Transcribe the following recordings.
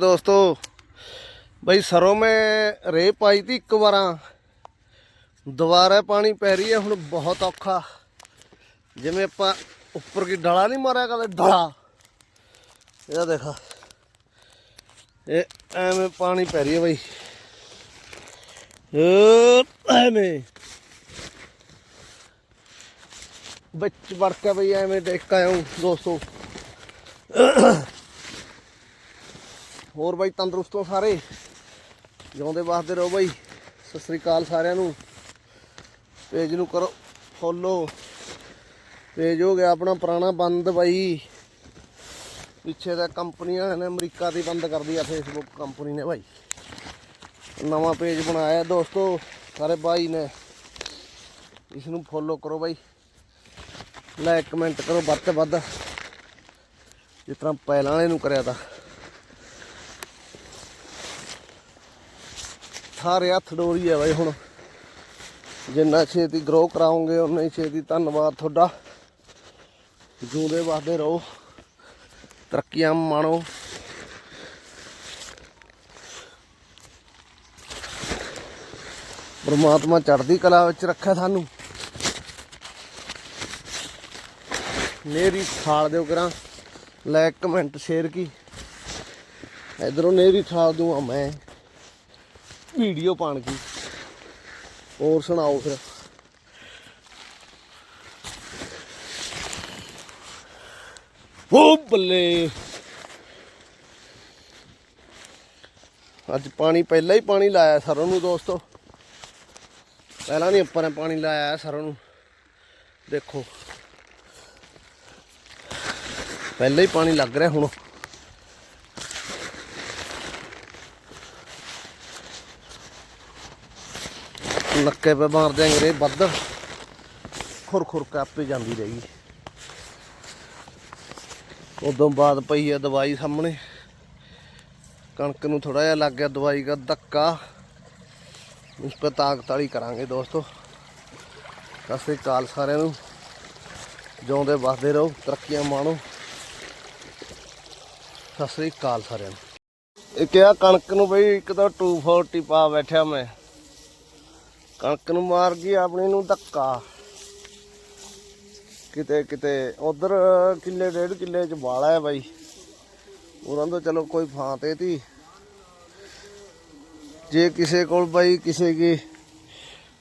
ਦੋਸਤੋ, ਬਈ ਸਰੋਂ ਮੈਂ ਰੇ ਪਾਈ ਤੀ ਇੱਕ ਵਾਰਾਂ। ਦੁਬਾਰਾ ਪਾਣੀ ਪੈ ਰਹੀ ਹੈ, ਹੁਣ ਬਹੁਤ ਔਖਾ। ਜਿਵੇਂ ਆਪਾਂ ਉੱਪਰ ਕੀ ਡਲਾ ਨਹੀਂ ਮਾਰਿਆ ਕਦੇ, ਡਲਾ। ਇਹਦਾ ਦੇਖਾ। ਇਹ ਐਵੇਂ ਪਾਣੀ ਪੈ ਰਹੀ ਹੈ ਬਈ। ਐਵੇਂ। ਵਿੱਚ ਵੜ ਕੇ ਬਈ ਐਵੇਂ ਦੇਖ ਕੇ ਆਉਂ ਦੋਸਤੋ। ਹੋਰ ਬਾਈ ਤੰਦਰੁਸਤ ਹੋ ਸਾਰੇ? ਜਿਉਂਦੇ ਵਾਸਤੇ ਰਹੋ ਬਾਈ। ਸਤਿ ਸ੍ਰੀ ਅਕਾਲ ਸਾਰਿਆਂ ਨੂੰ। ਪੇਜ ਨੂੰ ਕਰੋ ਫੋਲੋ ਪੇਜ ਹੋ ਗਿਆ ਆਪਣਾ ਪੁਰਾਣਾ ਬੰਦ ਬਾਈ। ਪਿੱਛੇ ਦਾ ਕੰਪਨੀਆਂ ਨੇ ਅਮਰੀਕਾ ਦੀ ਬੰਦ ਕਰਦੀ ਆ ਫੇਸਬੁੱਕ ਕੰਪਨੀ ਨੇ ਬਾਈ। ਨਵਾਂ ਪੇਜ ਬਣਾਇਆ ਦੋਸਤੋ, ਸਾਰੇ ਭਾਈ ਨੇ। ਇਸ ਨੂੰ ਫੋਲੋ ਕਰੋ ਬਾਈ। ਲਾਈਕ ਕਮੈਂਟ ਕਰੋ ਵੱਧ ਤੋਂ ਵੱਧ। ਜਿਸ ਤਰ੍ਹਾਂ ਪਹਿਲਾਂ ਵਾਲੇ ਨੂੰ ਕਰਿਆ ਤਾ। ਸਾਰੇ ਹੱਥ ਡੋਰੀ ਆ ਬਾਈ ਹੁਣ। ਜਿੰਨਾ ਛੇਤੀ ਗਰੋ ਕਰਾਉਂਗੇ ਉਨਾ ਹੀ ਛੇਤੀ ਧੰਨਵਾਦ ਤੁਹਾਡਾ। ਜੂਦੇ ਵਾਸਤੇ ਰਹੋ। ਤਰੱਕੀਆਂ ਮਾਣੋ। ਪਰਮਾਤਮਾ ਚੜ੍ਹਦੀ ਕਲਾ ਵਿੱਚ ਰੱਖਿਆ ਸਾਨੂੰ। ਨੇਰੀ ਥਾਲ ਦਿਓ ਕਰਾਂ। ਲਾਈਕ, ਕਮੈਂਟ, ਸ਼ੇਅਰ ਕੀ। ਇਧਰੋਂ ਨੇਰੀ ਥਾਲ ਦੂੰ ਮੈਂ। ਵੀਡੀਓ ਪਾਣ ਕੀ। ਹੋਰ ਸੁਣਾਓ ਫਿਰ। ਉਹ ਬੱਲੇ। ਅੱਜ ਪਾਣੀ ਪਹਿਲਾਂ ਹੀ ਪਾਣੀ ਲਾਇਆ ਸਰੋਂ ਨੂੰ ਦੋਸਤੋ। ਪਹਿਲਾਂ ਨਹੀਂ ਉੱਪਰ ਪਾਣੀ ਲਾਇਆ ਸਰੋਂ ਨੂੰ। ਦੇਖੋ। ਪਹਿਲਾਂ ਹੀ ਪਾਣੀ ਲੱਗ ਰਿਹਾ ਹੁਣ। ਨੱਕੇ ਪੇ ਮਾਰ ਦਿਆਂਗੇ ਰੇ, ਵੱਧ। ਖੁਰ ਖੁਰ ਕੇ ਜਾਂਦੀ ਰਹੇਗੀ ਉਦੋਂ ਬਾਅਦ ਪਈ ਆ ਦਵਾਈ ਸਾਹਮਣੇ। ਕਣਕ ਨੂੰ ਥੋੜਾ ਜਿਹਾ ਲੱਗ ਗਿਆ ਦਵਾਈ ਦਾ ਧੱਕਾ। ਇਸ ਪਰ ਤਾਕਤ ਵਾਲੀ ਕਰਾਂਗੇ ਦੋਸਤੋ। ਸਤਿ ਸ੍ਰੀ ਅਕਾਲ ਸਾਰਿਆਂ ਨੂੰ। ਜਿਉਂਦੇ ਵਸਦੇ ਰਹੋ, ਤਰੱਕੀਆਂ ਮਾਣੋ। ਸਤਿ ਸ੍ਰੀ ਅਕਾਲ ਸਾਰਿਆਂ ਨੂੰ। ਇਹ ਕਿਹਾ ਕਣਕ ਨੂੰ ਬਈ ਇੱਕ ਤਾਂ 240 ਪਾ ਬੈਠਿਆ ਮੈਂ। ਕਣਕ ਨੂੰ ਮਾਰ ਗਈ, ਆਪਣੀ ਨੂੰ ਧੱਕਾ। ਕਿਤੇ ਕਿਤੇ, ਉਧਰ ਕਿੱਲੇ, ਡੇਢ ਕਿੱਲੇ ਚ ਵਾਲਾ ਹੈ ਬਾਈ। ਉਹਨਾਂ ਤੋਂ ਚਲੋ ਕੋਈ ਫਾਂ ਤੇ ਤੀ। ਜੇ ਕਿਸੇ ਕੋਲ ਬਾਈ, ਕਿਸੇ ਕੀ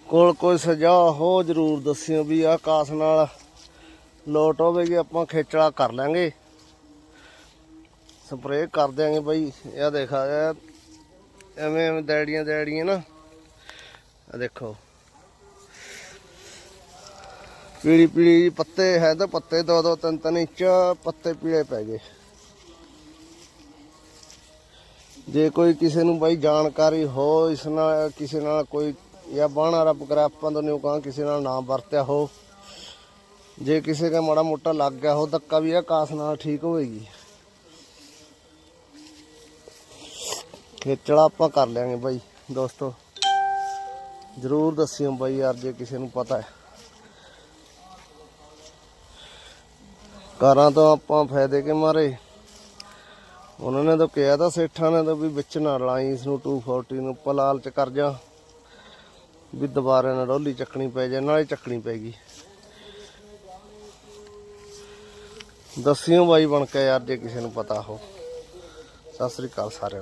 ਕੋਲ ਕੋਈ ਸਜਾ ਹੋ ਜਰੂਰ ਦੱਸਿਓ ਵੀ ਆਹ ਕਾਸ ਨਾਲ ਲੋਟ ਹੋਵੇਗੀ, ਆਪਾਂ ਖੇਚਲਾ ਕਰ ਲਾਂਗੇ। ਸਪਰੇਅ ਕਰ ਦਿਆਂਗੇ ਬਾਈ। ਇਹ ਦੇਖਾ, ਇਹ ਐਵੇਂ ਐਵੇਂ ਦੈੜੀਆਂ ਦੈੜੀਆਂ ਨਾ ਆ ਦੇਖੋ। ਪੀਲੀ ਪੀਲੀ ਪੱਤੇ ਹੈ ਤਾਂ ਪੱਤੇ ਦੋ ਦੋ ਤਿੰਨ ਤਿੰਨ ਇੰਚ ਪੱਤੇ ਪੀਲੇ ਪੈ ਗਏ। ਜੇ ਕੋਈ ਕਿਸੇ ਨੂੰ ਬਾਈ ਜਾਣਕਾਰੀ ਹੋ ਇਸ ਨਾਲ, ਕਿਸੇ ਨਾਲ ਕੋਈ ਜਾਂ ਬਾਣਾ ਰੱਬ ਕਰੇ, ਆਪਾਂ ਤੋਂ ਨਹੀਂ ਕਾਂ ਕਿਸੇ ਨਾਲ ਨਾ ਵਰਤਿਆ ਹੋ। ਜੇ ਕਿਸੇ ਦਾ ਮਾੜਾ ਮੋਟਾ ਲੱਗ ਗਿਆ ਹੋ, ਧੱਕਾ ਵੀ ਆਕਾਸ ਨਾਲ ਠੀਕ ਹੋਏਗੀ। ਖੇਚਲਾ ਆਪਾਂ ਕਰ ਲਿਆਂਗੇ ਬਾਈ, ਦੋਸਤੋ। ਜਰੂਰ ਦੱਸਿਓ ਬਾਈ ਯਾਰ, ਜੇ ਕਿਸੇ ਨੂੰ ਪਤਾ ਹੈ। ਕਾਰਾਂ ਤੋਂ ਆਪਾਂ ਫਾਇਦੇ ਕੇ ਮਾਰੇ? ਉਹਨਾਂ ਨੇ ਤਾਂ ਕਿਹਾ ਤਾਂ ਸੇਠਾਂ ਨੇ ਤਾਂ ਵੀ ਵਿੱਚ ਨਾ ਲਾਈ ਇਸ ਨੂੰ 240 ਨੂੰ ਪਲਾਲ ਚ ਕਰ ਜਾ। ਵੀ ਦੁਬਾਰਾ ਨਾ ਡੋਲੀ ਚੱਕਣੀ ਪੈ ਜਾ ਨਾਲੇ ਚੱਕਣੀ ਪੈ ਗਈ ਦੱਸਿਓ ਬਾਈ ਬਣ ਕੇ ਯਾਰ, ਜੇ ਕਿਸੇ ਨੂੰ ਪਤਾ ਹੋ। ਸਤਿ ਸ੍ਰੀ ਅਕਾਲ ਸਾਰਿਆਂ ਨੂੰ।